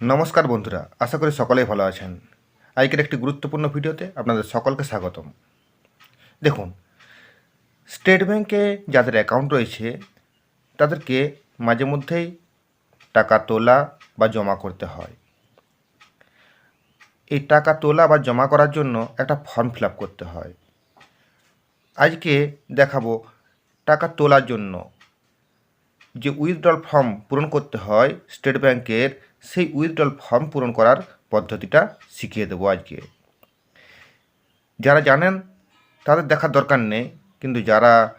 নমস্কার বন্ধুরা, আশা করি সকলেই ভালো আছেন। আজকের একটি গুরুত্বপূর্ণ ভিডিওতে আপনাদের সকলকে স্বাগতম। দেখুন, স্টেট ব্যাংকে যাদের অ্যাকাউন্ট রয়েছে, তাদেরকে মাঝে মধ্যেই টাকা তোলা বা জমা করতে হয়। এই টাকা তোলা বা জমা করার জন্য একটা ফর্ম ফিল করতে হয়। আজকে দেখাবো টাকা তোলার জন্য যে উইথড্রল ফর্ম পূরণ করতে হয় স্টেট ব্যাংকের সেই উইথড্রল ফর্ম পূরণ করার পদ্ধতিটা শিখিয়ে দেবো আজকে। যারা জানেন তাদের দেখার দরকার নেই, কিন্তু যারা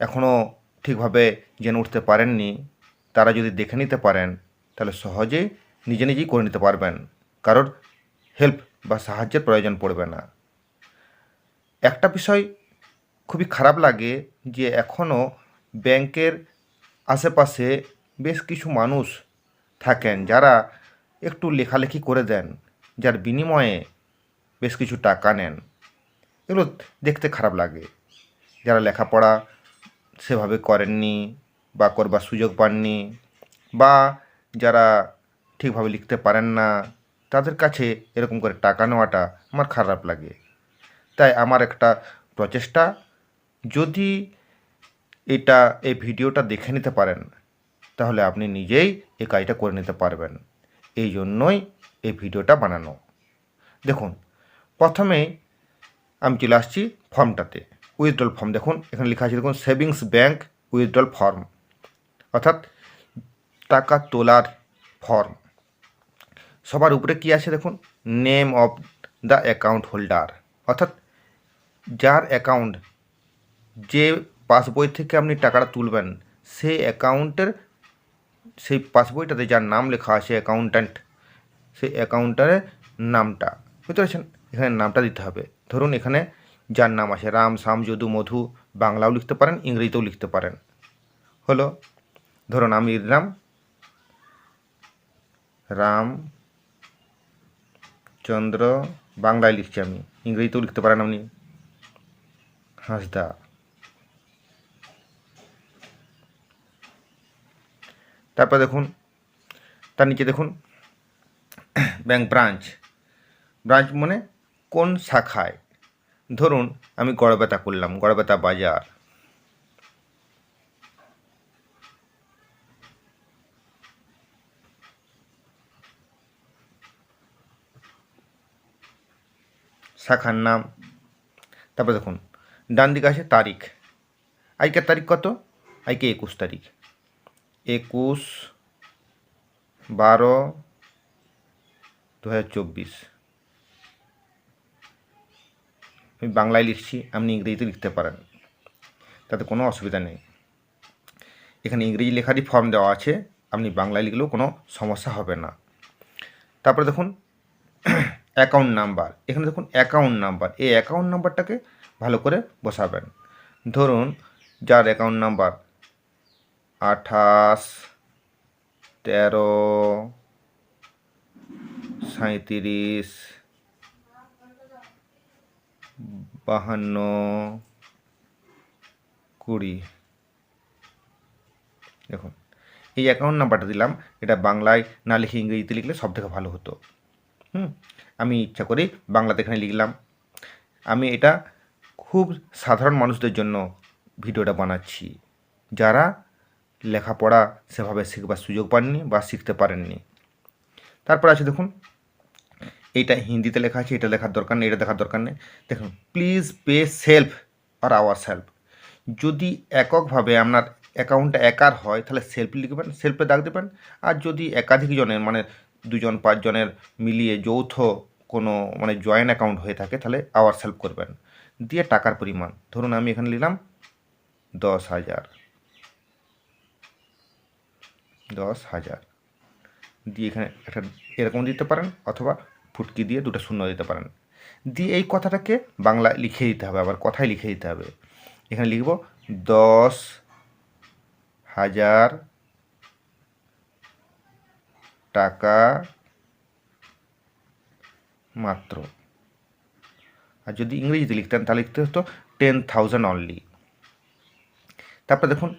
এখনও ঠিকভাবে জেনে উঠতে পারেননি, তারা যদি দেখে নিতে পারেন, তাহলে সহজেই নিজে নিজেই করে নিতে পারবেন। কারোর হেল্প বা সাহায্যের প্রয়োজন পড়বে না। একটা বিষয় খুবই খারাপ লাগে যে এখনও ব্যাংকের আশেপাশে বেশ কিছু মানুষ থাকেন যারা একটু লেখালেখি করে দেন, যার বিনিময়ে বেশ কিছু টাকা নেন। এগুলো দেখতে খারাপ লাগে। যারা লেখাপড়া সেভাবে করেননি বা করবার সুযোগ পাননি বা যারা ঠিকভাবে লিখতে পারেন না, তাদের কাছে এরকম করে টাকা নেওয়াটা আমার খারাপ লাগে। তাই আমার একটা প্রচেষ্টা, যদি এটা, এই ভিডিওটা দেখে নিতে পারেন। তাহলে আপনি নিজেই এই কাজটা করে নিতে পারবেন। এই জন্যই এই ভিডিওটা বানানো। দেখুন প্রথমে আমি চলে আসছি ফর্মটাতে। উইথড্রল ফর্ম দেখুন, এখানে লেখা আছে, দেখুন সেভিংস ব্যাংক উইথড্রল ফর্ম অর্থাৎ টাকা তোলার ফর্ম সবার উপরে কি আছে, দেখুন name of the account holder অর্থাৎ যার অ্যাকাউন্ট যে পাসবই থেকে আপনি টাকাটা তুলবেন, সেই অ্যাকাউন্টের, সেই পাসবইটাতে যার নাম লেখা আছে অ্যাকাউন্ট্যান্ট সেই অ্যাকাউন্টারের নামটা। বুঝতে পারছেন? এখানে নামটা দিতে হবে। ধরুন এখানে যার নাম আছে, রাম শাম যদু, মধু, বাংলাও লিখতে পারেন, ইংরেজিতেও লিখতে পারেন। হলো, ধরুন আমি দিলাম রাম, চন্দ্র, বাংলায় লিখছি আমি, ইংরেজিতেও লিখতে পারেন আপনি। হাঁসদা। তারপর দেখুন, তার নিচে দেখুন, ব্যাংক ব্রাঞ্চ। ব্রাঞ্চ মানে কোন শাখায়? ধরুন, আমি গড়বেতা করলাম, গড়বেতা বাজার। শাখার নাম, তারপর দেখুন, ডান দিকে আছে তারিখ। আজকের তারিখ কত? আজকে একুশ তারিখ। একুশ, বারো দু আমি বাংলায় লিখছি, আপনি ইংরেজিতে লিখতে পারেন। তাতে কোনো অসুবিধা নেই। এখানে ইংরেজি লেখারই ফর্ম দেওয়া আছে। আপনি বাংলায় লিখলেও কোনো সমস্যা হবে না। তারপরে দেখুন অ্যাকাউন্ট নাম্বার এখানে দেখুন অ্যাকাউন্ট নাম্বার এই অ্যাকাউন্ট নাম্বারটাকে ভালো করে বসাবেন। ধরুন, যার অ্যাকাউন্ট নাম্বার আঠাশ, তেরো সাঁত্রিশ বাহান্ন, কুড়ি। দেখুন, এই অ্যাকাউন্ট নাম্বারটা দিলাম, এটা বাংলায় না লিখে ইংরেজিতে লিখলে সব থেকে ভালো হতো। হুম, আমি ইচ্ছা করেই বাংলাতে এখানে লিখলাম। আমি এটা খুব সাধারণ মানুষদের জন্য ভিডিওটা বানাচ্ছি। যারা লেখাপড়া সেভাবে শিখবার সুযোগ পাননি বা শিখতে পারেননি। তারপর আছে দেখুন, এইটা হিন্দিতে লেখা আছে, এটা লেখার দরকার নেই, এটা দেখার দরকার নেই। দেখুন প্লিজ পে সেলফ আর আওয়ার সেলফ যদি এককভাবে আপনার অ্যাকাউন্টটা একার হয়, তাহলে সেলফ লিখবেন সেলফে দাগ দেবেন। আর যদি একাধিক জনের মানে দুজন, পাঁচজনের মিলিয়ে যৌথ কোনো মানে জয়েন্ট অ্যাকাউন্ট হয়ে থাকে, তাহলে আওয়ার সেলফ করবেন। দিয়ে টাকার পরিমাণ, ধরুন আমি এখানে নিলাম দশ হাজার। দশ হাজার। দিয়ে এখানে একটা এরকম দিতে পারেন অথবা ফুটকি দিয়ে দুটো শূন্য দিতে পারেন। দিয়ে এই কথাটাকে বাংলা লিখে দিতে হবে, আবার কথায় লিখে দিতে হবে। এখানে লিখব দশ হাজার টাকা মাত্র। আর যদি ইংরেজিতে লিখতেন তাহলে লিখতে হতো টেন থাউজেন্ড অনলি তারপর দেখুন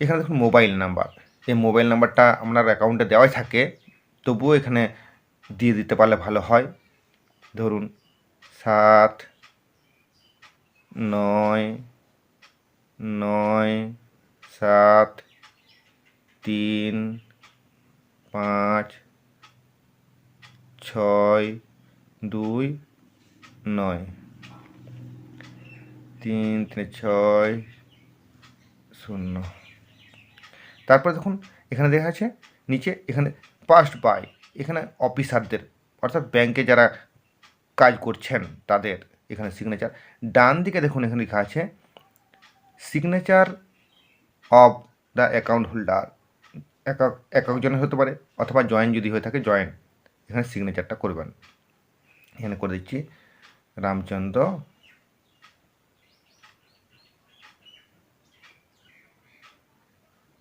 এখানে দেখুন মোবাইল নাম্বার এই মোবাইল নাম্বারটা আপনার অ্যাকাউন্টে দেওয়াই থাকে, তবুও এখানে দিয়ে দিতে পারলে ভালো হয়। ধরুন সাত, নয় নয়, সাত, তিন, পাঁচ, ছয়, দুই, নয়। তিন তিন, ছয়, শূন্য। তারপরে দেখুন, এখানে দেখা আছে নিচে এখানে পাস্ট বাই এখানে অফিসারদের অর্থাৎ ব্যাংকে যারা কাজ করছেন, তাদের এখানে সিগনেচার ডান দিকে দেখুন, এখানে লেখা আছে signature of the account holder এক একজনের হতে পারে, অথবা জয়েন যদি হয়ে থাকে জয়েন এখানে সিগনেচারটা করবেন। এখানে করে দিচ্ছি, রামচন্দ্র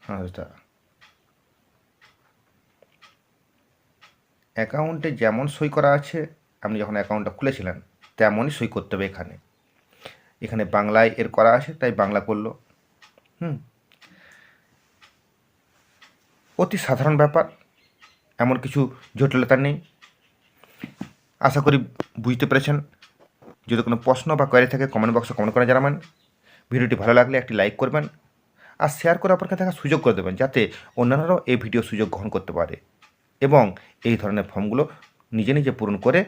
হাঁসদা অ্যাকাউন্টে যেমন সই করা আছে আপনি যখন অ্যাকাউন্টটা খুলেছিলেন তেমনই সই করতে হবে এখানে। এখানে বাংলায় এর করা আছে, তাই বাংলা করল। হুম। অতি সাধারণ ব্যাপার, এমন কিছু জটিলতা নেই। আশা করি বুঝতে পেরেছেন। যদি কোনো প্রশ্ন বা কোয়ারি থাকে কমেন্ট বক্সে কমেন্ট করে জানাবেন। ভিডিওটি ভালো লাগলে একটি লাইক করবেন। আর শেয়ার করে আপনাকে থাকার সুযোগ করে দেবেন যাতে অন্যান্যরাও এই ভিডিও সুযোগ গ্রহণ করতে পারে। এবং এই ধরনের ফর্মগুলো নিজে নিজে পূরণ করে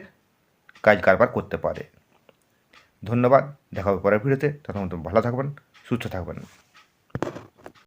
কাজ কারবার করতে পারে। ধন্যবাদ, দেখা হবে পরের ভিডিওতে তখন ভালো থাকবেন, সুস্থ থাকবেন।